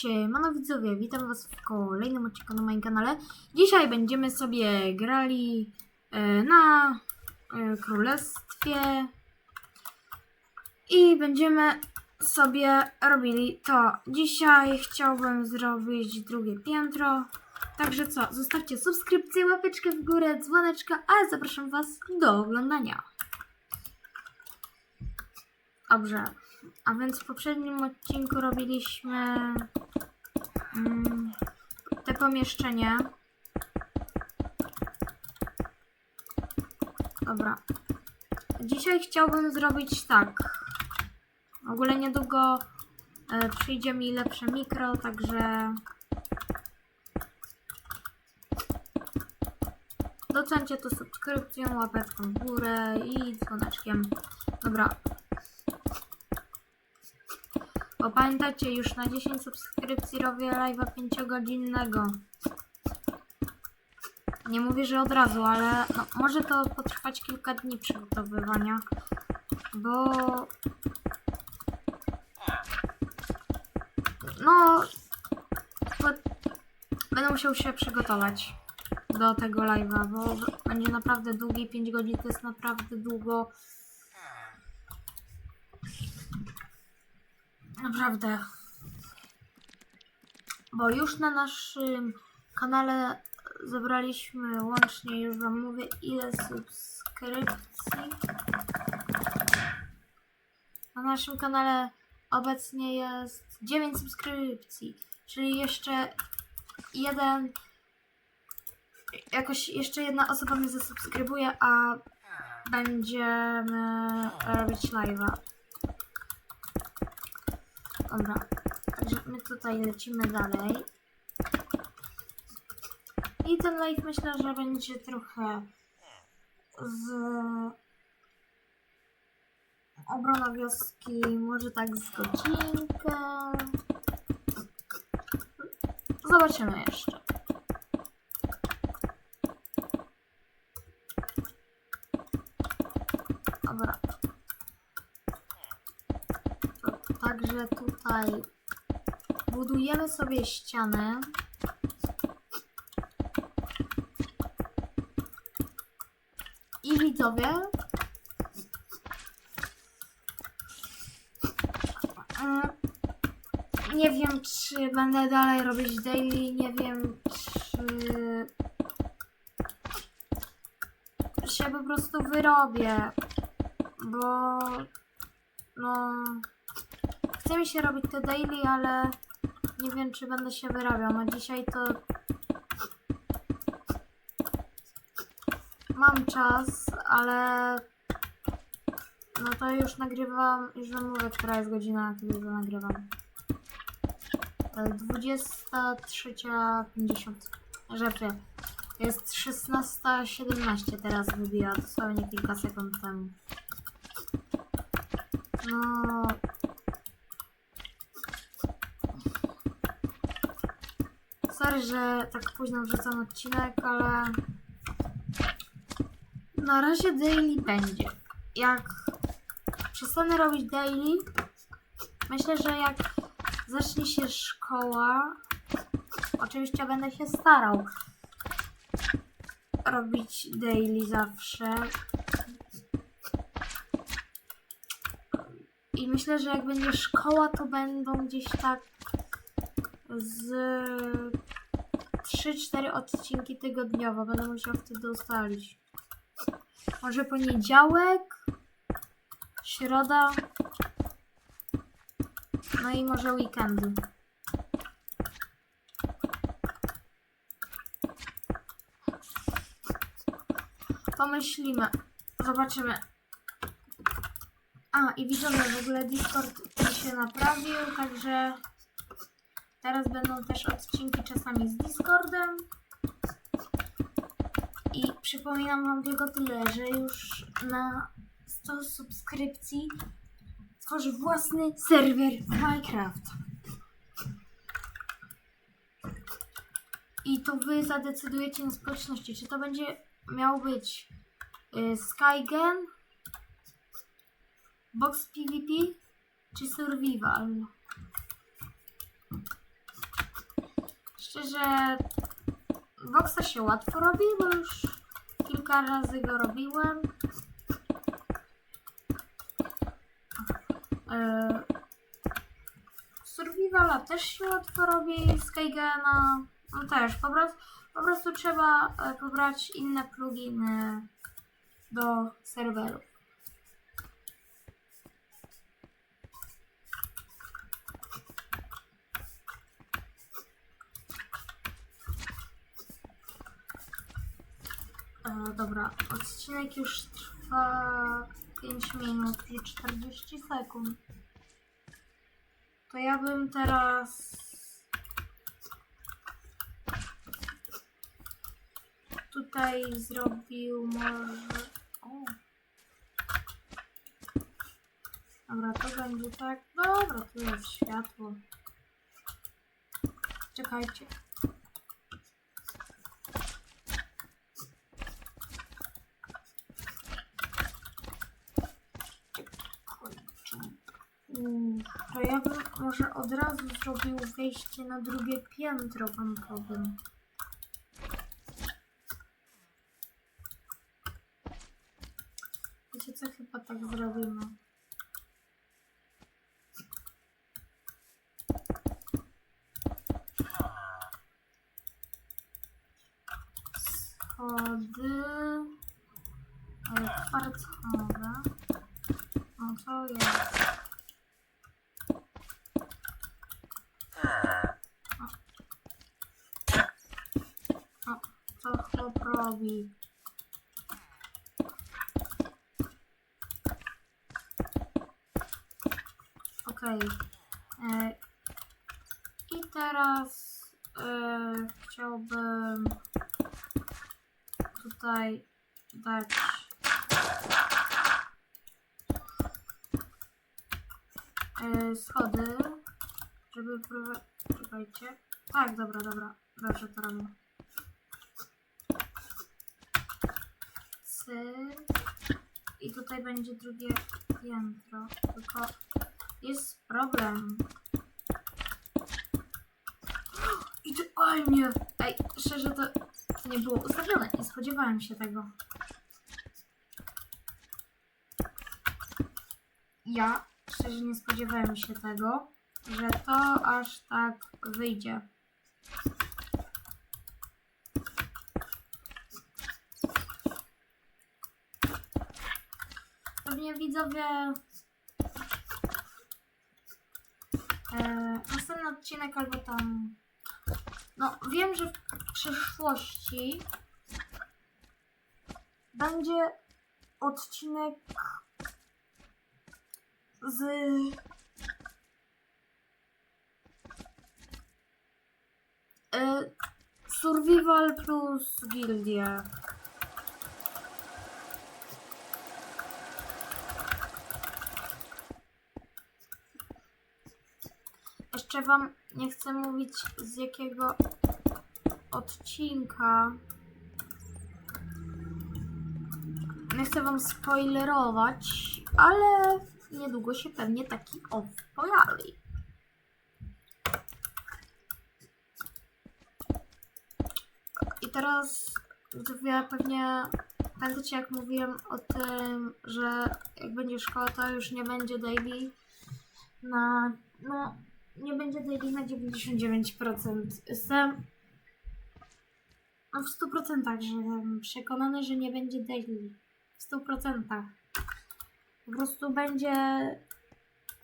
Siemano widzowie, witam was w kolejnym odcinku na moim kanale. Dzisiaj będziemy sobie grali e, na e, królestwie i będziemy sobie robili to. Dzisiaj chciałbym zrobić drugie piętro. Także co, zostawcie subskrypcję, łapeczkę w górę, dzwoneczka, a zapraszam was do oglądania. Dobrze. A więc w poprzednim odcinku robiliśmy mm, te pomieszczenie. Dobra. Dzisiaj chciałbym zrobić tak. W ogóle niedługo e, przyjdzie mi lepsze mikro, także docencie to subskrypcją, łapeczką w górę i dzwoneczkiem. Dobra, bo pamiętacie, już na 10 subskrypcji robię live'a 5-godzinnego. Nie mówię, że od razu, ale no, może to potrwać kilka dni przygotowywania, bo no będę musiał się przygotować do tego live'a, bo będzie naprawdę długi, 5 godzin to jest naprawdę długo. Naprawdę. Bo już na naszym kanale zebraliśmy łącznie, już wam mówię, ile subskrypcji. Na naszym kanale obecnie jest 9 subskrypcji, czyli jeszcze jeden, jakoś jeszcze jedna osoba mnie zasubskrybuje, a będziemy robić live'a. Dobra, także my tutaj lecimy dalej. I ten live myślę, że będzie trochę z obrona wioski, może tak z godzinkę. Zobaczymy jeszcze. Dobra. To Także tutaj budujemy sobie ścianę. I widzowie. Nie wiem, czy będę dalej robić daily, nie wiem, czy się po prostu wyrobię, bo no chce mi się robić te daily, ale nie wiem, czy będę się wyrabiał. No dzisiaj to mam czas, ale no to już nagrywam, już wam mówię, która jest godzina, kiedy to nagrywam. E, 23.50 Rzeczy. Jest 16.17 teraz wybija, dosłownie kilka sekund temu. No, Sorry, że tak późno wrzucam odcinek, ale na razie daily będzie. Jak przestanę robić daily, myślę, że jak zacznie się szkoła, oczywiście będę się starał robić daily zawsze. I myślę, że jak będzie szkoła, to będą gdzieś tak z 3-4 odcinki tygodniowo. Będę musiał wtedy ustalić. Może poniedziałek, środa, no i może weekendy. Pomyślimy. Zobaczymy. A, i widzowie, w ogóle Discord się naprawił, także Teraz będą też odcinki czasami z Discordem. I przypominam Wam tylko tyle, że już na 100 subskrypcji tworzę własny serwer Minecraft. I to Wy zadecydujecie na społeczności, czy to będzie miał być y, Skygen, Box PvP czy Survival. Szczerze, Boxa się łatwo robi, bo już kilka razy go robiłem. Yy, Survivala też się łatwo robi, Skygena no też, po prostu, po prostu trzeba e, pobrać inne pluginy do serwerów. Dobra, odcinek już trwa 5 minut i 40 sekund. To ja bym teraz tutaj zrobił może... O. Dobra, to będzie tak. Dobra, tu jest światło. Czekajcie. Mm, To ja bym może od razu zrobił wejście na drugie piętro, wam powiem. Wiecie co, chyba tak zrobimy. Schody... Ale kwarcowe. O, co jest? O, co chłop robi? Okej. E, I teraz e, chciałbym tutaj dać e, schody, żeby. Czekajcie. Tak, dobra, dobra. Dobrze to robię. I tutaj będzie drugie piętro. Tylko jest problem. Idealnie! Ej, szczerze to nie było ustawione. Nie spodziewałem się tego. Ja szczerze nie spodziewałem się tego, że to aż tak wyjdzie. Pewnie widzowie e, następny odcinek albo tam no wiem, że w przyszłości będzie odcinek z e, Survival plus Gildia. Jeszcze wam nie chcę mówić z jakiego odcinka. Nie chcę wam spoilerować, ale niedługo się pewnie taki off pojawi. I teraz widzowie pewnie pamiętacie jak mówiłem o tym, że jak będzie szkoła to już nie będzie daily na no nie będzie daily na 99%. Jestem no, w 100% że jestem przekonany, że nie będzie daily. W 100%. Po prostu będzie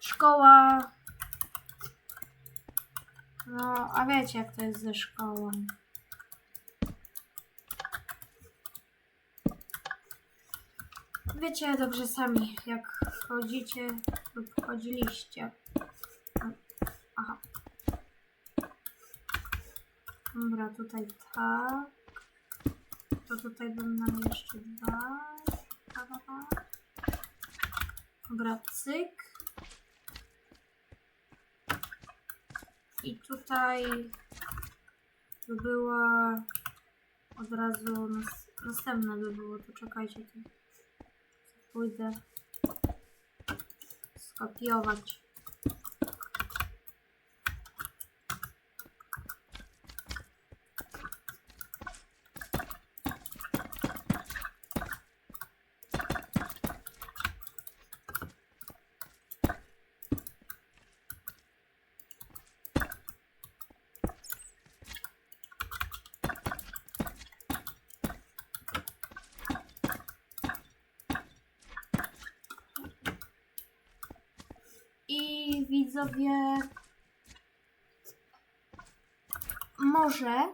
szkoła. No, a wiecie jak to jest ze szkołą. Wiecie dobrze sami, jak chodzicie lub chodziliście. Dobra, tutaj tak. To tutaj będą nam jeszcze dwa. Dobra, cyk. I tutaj by była od razu nas, następne by było, to czekajcie. Pójdę skopiować. Widzowie, może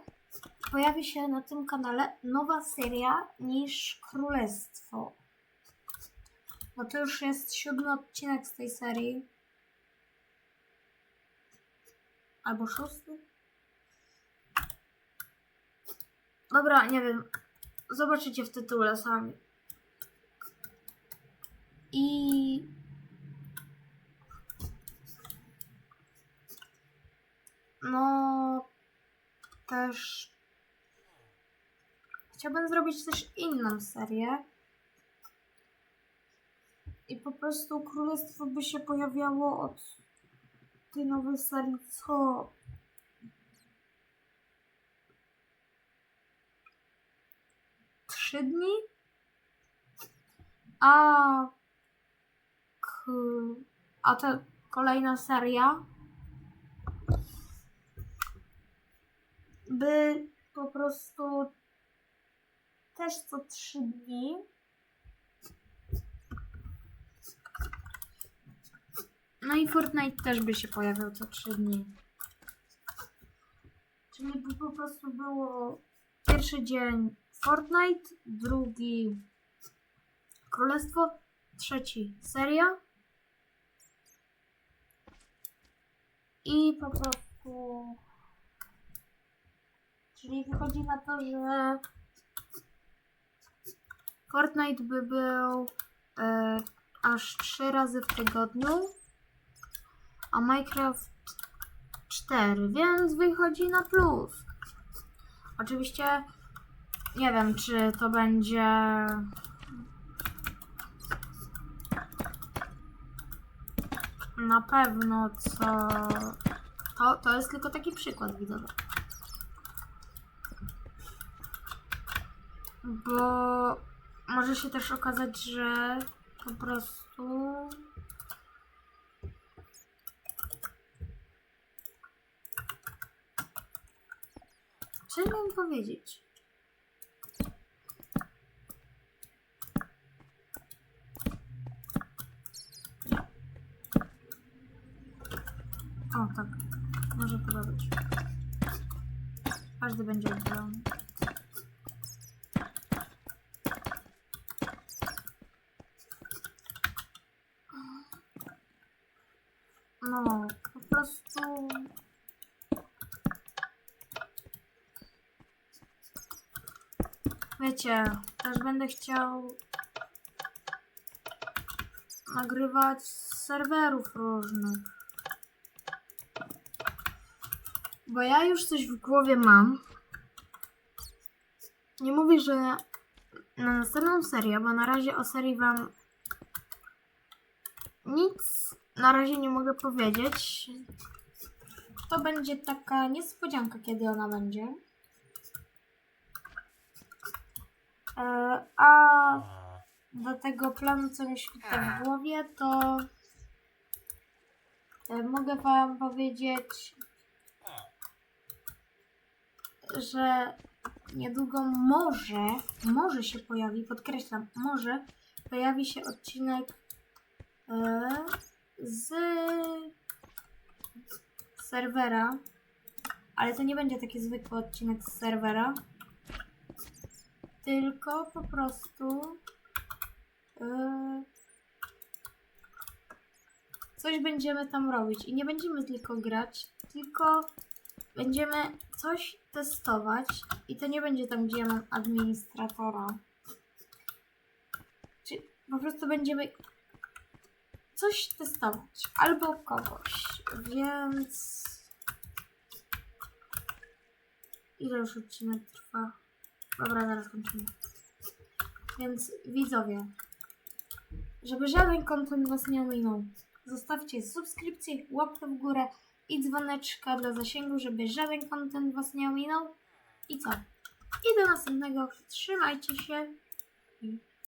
pojawi się na tym kanale nowa seria niż Królestwo. Bo to już jest siódmy odcinek z tej serii. Albo szósty? Dobra, nie wiem. Zobaczycie w tytule sami. I no też chciałbym zrobić też inną serię. I po prostu królestwo by się pojawiało od tej nowej serii co trzy dni? A k, a ta kolejna seria by po prostu też co trzy dni. No i Fortnite też by się pojawiał co trzy dni. Czyli by po prostu było pierwszy dzień Fortnite, drugi Królestwo, trzeci seria. I po prostu. Czyli wychodzi na to, że Fortnite by był e, aż trzy razy w tygodniu, a Minecraft 4, więc wychodzi na plus. Oczywiście nie wiem, czy to będzie na pewno co. To, to jest tylko taki przykład widzowy. Bo może się też okazać, że po prostu. Ja mam powiedzieć? O, tak. Może być. Każdy będzie oddzielony. No, po prostu. Wiecie, też będę chciał nagrywać z serwerów różnych. Bo ja już coś w głowie mam. Nie mówię, że na następną serię, bo na razie o serii wam nic na razie nie mogę powiedzieć. To będzie taka niespodzianka, kiedy ona będzie. E, a do tego planu, co mi świta w głowie, to e, mogę wam powiedzieć, że niedługo może, może się pojawi, podkreślam, może pojawi się odcinek e, serwera, ale to nie będzie taki zwykły odcinek z serwera, tylko po prostu e, coś będziemy tam robić i nie będziemy tylko grać, tylko będziemy coś testować i to nie będzie tam, gdzie mam administratora. Czy po prostu będziemy coś testować albo kogoś, więc ile już odcinek trwa? Dobra, zaraz kończymy. Więc widzowie, żeby żaden kontent was nie ominął, zostawcie subskrypcję, łapkę w górę i dzwoneczka dla zasięgu, żeby żaden content was nie ominął. I co? I do następnego. Trzymajcie się.